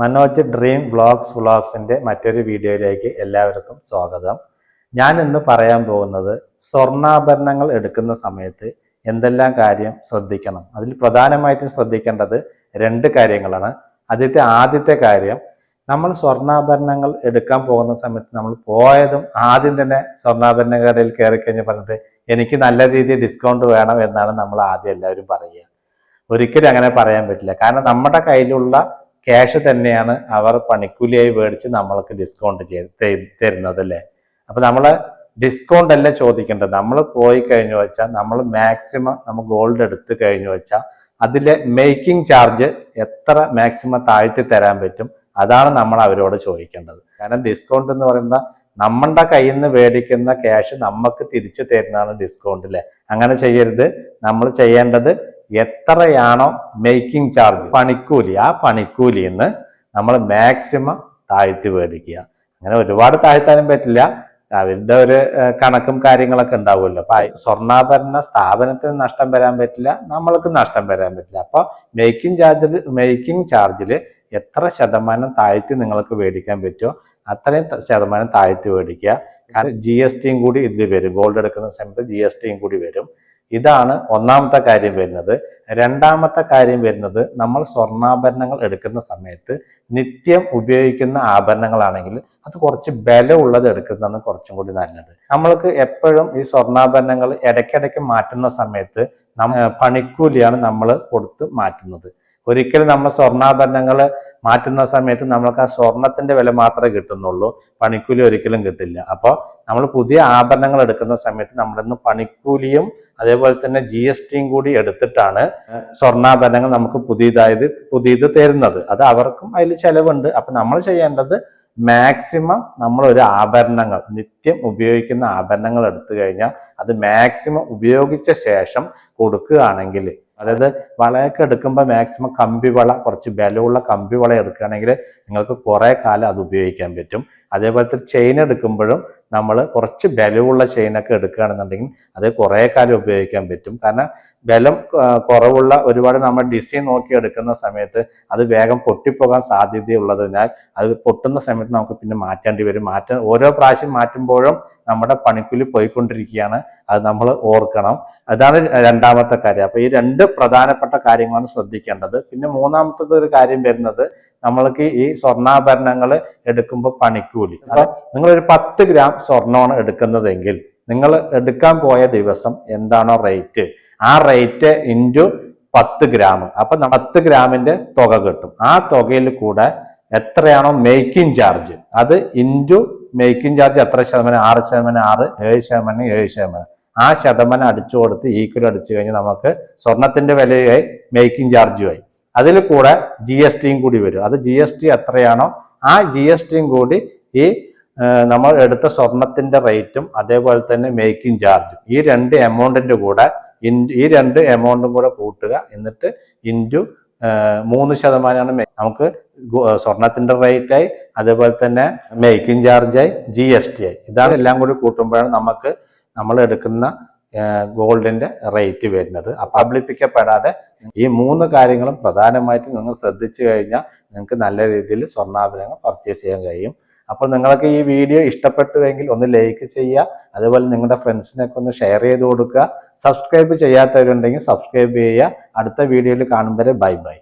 Manoj dream vlogs വ്ളോഗ്സിന്റെ മറ്റൊരു വീഡിയോയിലേക്ക് എല്ലാവർക്കും സ്വാഗതം. ഞാൻ ഇന്ന് പറയാൻ പോകുന്നത് സ്വർണാഭരണങ്ങൾ എടുക്കുന്ന സമയത്ത് എന്തെല്ലാം കാര്യം ശ്രദ്ധിക്കണം. അതിൽ പ്രധാനമായിട്ടും ശ്രദ്ധിക്കേണ്ടത് രണ്ട് കാര്യങ്ങളാണ്. ആദ്യത്തെ ആദ്യത്തെ കാര്യം നമ്മൾ സ്വർണാഭരണങ്ങൾ എടുക്കാൻ പോകുന്ന സമയത്ത് നമ്മൾ പോയതും ആദ്യം തന്നെ സ്വർണാഭരണ കടയിൽ കയറി കഴിഞ്ഞ് പറഞ്ഞത് എനിക്ക് നല്ല രീതിയിൽ ഡിസ്കൗണ്ട് വേണം എന്നാണ് നമ്മൾ ആദ്യം എല്ലാവരും പറയുക. ഒരിക്കലും അങ്ങനെ പറയാൻ പറ്റില്ല. കാരണം നമ്മുടെ കയ്യിലുള്ള ക്യാഷ് തന്നെയാണ് അവർ പണിക്കൂലിയായി മേടിച്ച് നമ്മൾക്ക് ഡിസ്കൗണ്ട് ചെയ്ത് തരുന്നത് അല്ലേ? അപ്പം നമ്മൾ ഡിസ്കൗണ്ട് അല്ല ചോദിക്കേണ്ടത്? നമ്മൾ പോയി കഴിഞ്ഞു വെച്ചാൽ നമ്മൾ മാക്സിമം നമ്മൾ ഗോൾഡ് എടുത്ത് കഴിഞ്ഞു വെച്ചാൽ അതിലെ മേക്കിംഗ് ചാർജ് എത്ര മാക്സിമം താഴ്ത്തി തരാൻ പറ്റും? അതാണ് നമ്മൾ അവരോട് ചോദിക്കേണ്ടത്. കാരണം ഡിസ്കൗണ്ട് എന്ന് പറയുന്ന നമ്മളുടെ കയ്യിൽ നിന്ന് മേടിക്കുന്ന ക്യാഷ് നമുക്ക് തിരിച്ചു തരുന്നതാണ് ഡിസ്കൗണ്ട് അല്ലേ? അങ്ങനെ ചെയ്യരുത്. നമ്മൾ ചെയ്യേണ്ടത് എത്രയാണോ മേക്കിംഗ് ചാർജ് പണിക്കൂലി. ആ പണിക്കൂലി എന്ന് നമ്മൾ മാക്സിമം താഴ്ത്തി മേടിക്കുക അങ്ങനെ ഒരുപാട് താഴ്ത്താനും പറ്റില്ല. അവരുടെ ഒരു കണക്കും കാര്യങ്ങളൊക്കെ ഉണ്ടാവുമല്ലോ. അപ്പൊ സ്വർണാഭരണ സ്ഥാപനത്തിന് നഷ്ടം വരാൻ പറ്റില്ല. നമ്മൾക്ക് നഷ്ടം വരാൻ പറ്റില്ല. അപ്പൊ മേക്കിംഗ് ചാർജിൽ മേക്കിംഗ് ചാർജിൽ എത്ര ശതമാനം താഴ്ത്തി നിങ്ങൾക്ക് മേടിക്കാൻ പറ്റുമോ അത്രയും ശതമാനം താഴ്ത്തി മേടിക്കുക കാരണം ജി എസ് ടിയും കൂടി ഇതിൽ വരും. ഗോൾഡ് എടുക്കുന്ന സമയത്ത് ജി എസ് ടിയും കൂടി വരും. ഇതാണ് ഒന്നാമത്തെ കാര്യം വരുന്നത്. രണ്ടാമത്തെ കാര്യം വരുന്നത് നമ്മൾ സ്വർണാഭരണങ്ങൾ എടുക്കുന്ന സമയത്ത് നിത്യം ഉപയോഗിക്കുന്ന ആഭരണങ്ങളാണെങ്കിൽ അത് കുറച്ച് ബലമുള്ളത് എടുക്കുന്നതാണ് കുറച്ചും കൂടി നല്ലത്. നമ്മൾക്ക് എപ്പോഴും ഈ സ്വർണാഭരണങ്ങൾ ഇടയ്ക്കിടയ്ക്ക് മാറ്റുന്ന സമയത്ത് പണിക്കൂലിയാണ് നമ്മൾ കൊടുത്ത് മാറ്റുന്നത്. ഒരിക്കലും നമ്മൾ സ്വർണാഭരണങ്ങൾ മാറ്റുന്ന സമയത്ത് നമ്മൾക്ക് ആ സ്വർണത്തിന്റെ വില മാത്രമേ കിട്ടുന്നുള്ളൂ. പണിക്കൂലി ഒരിക്കലും കിട്ടില്ല. അപ്പോൾ നമ്മൾ പുതിയ ആഭരണങ്ങൾ എടുക്കുന്ന സമയത്ത് നമ്മളിന്ന് പണിക്കൂലിയും അതേപോലെ തന്നെ ജി എസ് ടിയും കൂടി എടുത്തിട്ടാണ് സ്വർണാഭരണങ്ങൾ നമുക്ക് പുതിയതായത് പുതിയത് തരുന്നത്. അത് അവർക്കും അതിൽ ചെലവുണ്ട്. അപ്പൊ നമ്മൾ ചെയ്യേണ്ടത് മാക്സിമം നമ്മൾ ഒരു ആഭരണങ്ങൾ നിത്യം ഉപയോഗിക്കുന്ന ആഭരണങ്ങൾ എടുത്തു കഴിഞ്ഞാൽ അത് മാക്സിമം ഉപയോഗിച്ച ശേഷം കൊടുക്കുകയാണെങ്കിൽ അതായത് വളയൊക്കെ എടുക്കുമ്പോൾ മാക്സിമം കമ്പിവള കുറച്ച് ബലമുള്ള കമ്പിവള എടുക്കുകയാണെങ്കിൽ നിങ്ങൾക്ക് കുറേ കാലം അത് ഉപയോഗിക്കാൻ പറ്റും. അതേപോലത്തെ ചെയിൻ എടുക്കുമ്പോഴും നമ്മൾ കുറച്ച് ബലമുള്ള ചെയിനൊക്കെ എടുക്കുകയാണെന്നുണ്ടെങ്കിൽ അത് കുറേ കാലം ഉപയോഗിക്കാൻ പറ്റും. കാരണം ബലം കുറവുള്ള ഒരുപാട് നമ്മൾ ഡിസൈൻ നോക്കി എടുക്കുന്ന സമയത്ത് അത് വേഗം പൊട്ടിപ്പോകാൻ സാധ്യതയുള്ളതിനാൽ അത് പൊട്ടുന്ന സമയത്ത് നമുക്ക് പിന്നെ മാറ്റേണ്ടി വരും. മാറ്റ ഓരോ പ്രാവശ്യം മാറ്റുമ്പോഴും നമ്മുടെ പണിക്കൂലി പോയിക്കൊണ്ടിരിക്കുകയാണ്. അത് നമ്മൾ ഓർക്കണം. അതാണ് രണ്ടാമത്തെ കാര്യം. അപ്പോൾ ഈ രണ്ട് പ്രധാനപ്പെട്ട കാര്യങ്ങളാണ് ശ്രദ്ധിക്കേണ്ടത്. പിന്നെ മൂന്നാമത്തത് ഒരു കാര്യം വരുന്നത് നമ്മൾക്ക് ഈ സ്വർണാഭരണങ്ങൾ എടുക്കുമ്പോൾ പണിക്കൂലി. അപ്പൊ നിങ്ങൾ ഒരു പത്ത് ഗ്രാം സ്വർണമാണ് എടുക്കുന്നതെങ്കിൽ നിങ്ങൾ എടുക്കാൻ പോയ ദിവസം എന്താണോ റേറ്റ്? ആ റേറ്റ് ഇന്റു പത്ത് ഗ്രാം. അപ്പൊ പത്ത് ഗ്രാമിന്റെ തുക കിട്ടും. ആ തുകയിൽ കൂടെ എത്രയാണോ മേക്കിംഗ് ചാർജ്? അത് ഇന്റു മേക്കിംഗ് ചാർജ് എത്ര ശതമാനം? ആറ് ശതമാനം ആറ് ഏഴ് ശതമാനം ഏഴ് ശതമാനം. ആ ശതമാനം അടിച്ചു കൊടുത്ത് ഈക്വൽ അടിച്ചു കഴിഞ്ഞാൽ നമുക്ക് സ്വർണത്തിന്റെ വിലയായി മേക്കിംഗ് ചാർജുമായി. അതിൽ കൂടെ ജി എസ് ടിയും കൂടി വരും. അത് ജി എസ് ടി എത്രയാണോ ആ ജി എസ് ടിയും കൂടി ഈ നമ്മൾ എടുത്ത സ്വർണത്തിന്റെ റേറ്റും അതേപോലെ തന്നെ മേക്കിംഗ് ചാർജും ഈ രണ്ട് എമൗണ്ടിന്റെ കൂടെ ഈ രണ്ട് എമൗണ്ടും കൂടെ കൂട്ടുക. എന്നിട്ട് ഇന്റു മൂന്ന് ശതമാനമാണ് നമുക്ക് സ്വർണത്തിന്റെ റേറ്റായി അതേപോലെ തന്നെ മേക്കിംഗ് ചാർജായി ജി എസ് ടി ആയി. ഇതാണ് എല്ലാം കൂടി കൂട്ടുമ്പോഴാണ് നമുക്ക് നമ്മൾ എടുക്കുന്ന ഗോൾഡിന്റെ റേറ്റ് വരുന്നത്. അപബ്ലിപ്പിക്കപ്പെടാതെ ഈ മൂന്ന് കാര്യങ്ങളും പ്രധാനമായിട്ടും നിങ്ങൾ ശ്രദ്ധിച്ചു കഴിഞ്ഞാൽ നിങ്ങൾക്ക് നല്ല രീതിയിൽ സ്വർണാഭരണങ്ങൾ പർച്ചേസ് ചെയ്യാൻ കഴിയും. അപ്പോൾ നിങ്ങൾക്ക് ഈ വീഡിയോ ഇഷ്ടപ്പെട്ടുവെങ്കിൽ ഒന്ന് ലൈക്ക് ചെയ്യുക. അതുപോലെ നിങ്ങളുടെ ഫ്രണ്ട്സിനൊക്കെ ഒന്ന് ഷെയർ ചെയ്ത് കൊടുക്കുക. സബ്സ്ക്രൈബ് ചെയ്യാത്തവരുണ്ടെങ്കിൽ സബ്സ്ക്രൈബ് ചെയ്യുക. അടുത്ത വീഡിയോയിൽ കാണുമ്പോൾ ബൈ ബൈ